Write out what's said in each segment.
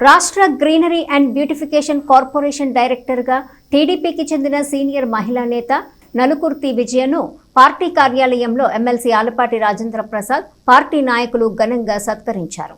రాష్ట్ర greenery and beautification corporation డైరెక్టర్గా టీడీపీకి చెందిన సీనియర్ మహిళా నేత నలుకుర్తి విజయను పార్టీ కార్యాలయంలో ఎమ్మెల్సీ ఆలపాటి రాజేంద్ర ప్రసాద్ పార్టీ నాయకులు ఘనంగా సత్కరించారు.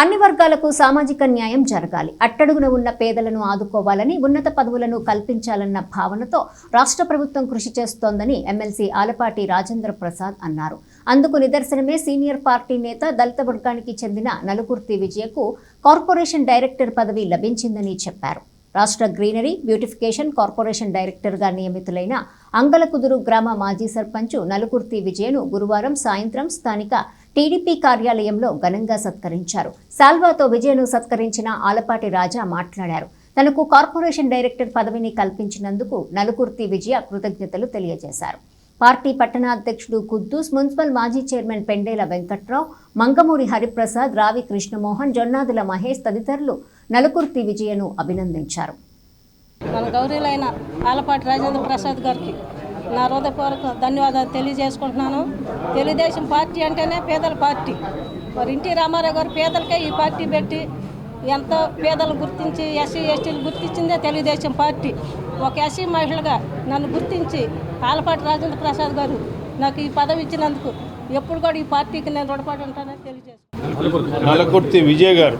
అన్ని వర్గాలకు సామాజిక న్యాయం జరగాలి. అట్టడుగున ఉన్న పేదలను ఆదుకోవాలని ఉన్నత పదవులను కల్పించాలన్న భావనతో రాష్ట్ర ప్రభుత్వం కృషి చేస్తోందని ఎమ్మెల్సీ ఆలపాటి రాజేంద్ర ప్రసాద్ అన్నారు. అందుకు నిదర్శనమే సీనియర్ పార్టీ నేత దళిత వర్గానికి చెందిన నలుగుర్తి విజయకు కార్పొరేషన్ డైరెక్టర్ పదవి లభించిందని చెప్పారు. రాష్ట్ర గ్రీనరీ బ్యూటిఫికేషన్ కార్పొరేషన్ డైరెక్టర్గా నియమితులైన అంగలకుదురు గ్రామ మాజీ సర్పంచ్ నలుకుర్తి విజయను గురువారం సాయంత్రం స్థానిక టీడీపీ కార్యాలయంలో ఘనంగా సత్కరించారు. సాల్వాతో విజయను సత్కరించిన ఆలపాటి రాజా మాట్లాడారు. తనకు కార్పొరేషన్ డైరెక్టర్ పదవిని కల్పించినందుకు నలుకుర్తి విజయ కృతజ్ఞతలు తెలియజేశారు. పార్టీ పట్టణాధ్యక్షుడు కుద్దూస్ మున్సిపల్ మాజీ చైర్మన్ పెండేల వెంకట్రావు మంగమూరి హరిప్రసాద్ రావి కృష్ణమోహన్ జొన్నాదుల మహేష్ తదితరులు నలుకుర్తి విజయను అభినందించారు. మన గౌరీలైన ఆలపాటి రాజేంద్ర ప్రసాద్ గారికి నా హృదయపూర్వక ధన్యవాదాలు తెలియజేసుకుంటున్నాను. తెలుగుదేశం పార్టీ అంటేనే పేదల పార్టీ. మరి ఎన్టీ రామారావు గారు పేదలకే ఈ పార్టీ పెట్టి ఎంతో పేదలను గుర్తించి ఎస్సీ ఎస్టీలు గుర్తించిందే తెలుగుదేశం పార్టీ. ఒక ఎస్సీ మహిళగా నన్ను గుర్తించి ఆలపాటి రాజేంద్ర ప్రసాద్ గారు నాకు ఈ పదవి ఇచ్చినందుకు ఎప్పుడు కూడా ఈ పార్టీకి నేను రుణపడి ఉంటానని తెలియజేస్తున్నాను నలకుర్తి విజయ్ గారు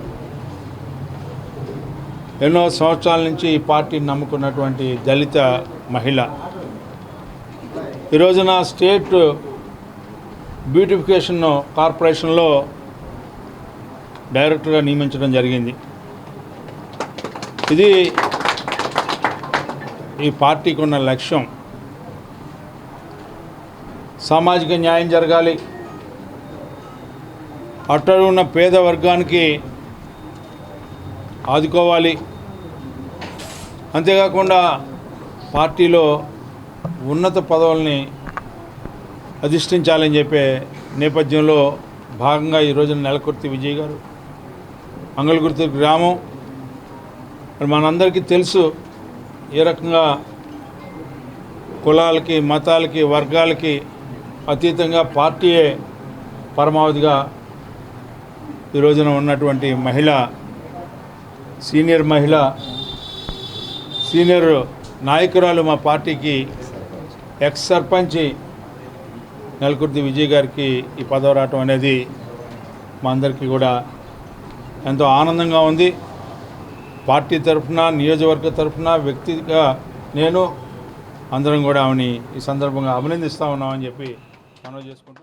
ఎన్నో సంవత్సరాల నుంచి ఈ పార్టీని నమ్ముకున్నటువంటి దళిత మహిళ. ఈ రోజున స్టేట్ బ్యూటిఫికేషన్ కార్పొరేషన్లో డైరెక్టర్గా నియమించడం జరిగింది. ఇది ఈ పార్టీకి ఉన్న లక్ష్యం. సామాజిక న్యాయం జరగాలి. అట్టడు ఉన్న పేద వర్గానికి ఆదుకోవాలి. అంతేకాకుండా పార్టీలో ఉన్నత పదవుల్ని అధిష్ఠించాలని చెప్పే నేపథ్యంలో భాగంగా ఈ రోజున నెలకొర్తి విజయ్ గారు మంగళగుర్తి గ్రామం. మరి మనందరికీ తెలుసు ఏ రకంగా కులాలకి మతాలకి వర్గాలకి అతీతంగా పార్టీయే పరమావధిగా ఈ రోజున ఉన్నటువంటి మహిళ సీనియర్ మహిళ సీనియర్ నాయకురాలు మా పార్టీకి ఎక్స్ సర్పంచ్ నెలకుర్తి విజయ్ గారికి ఈ పదవి రావటం అనేది మా అందరికీ కూడా ఎంతో ఆనందంగా ఉంది. పార్టీ తరఫున నియోజకవర్గ తరఫున వ్యక్తిగా నేను అందరం కూడా ఆమెని ఈ సందర్భంగా అభినందిస్తూ ఉన్నామని చెప్పి మనవి చేసుకుంటూ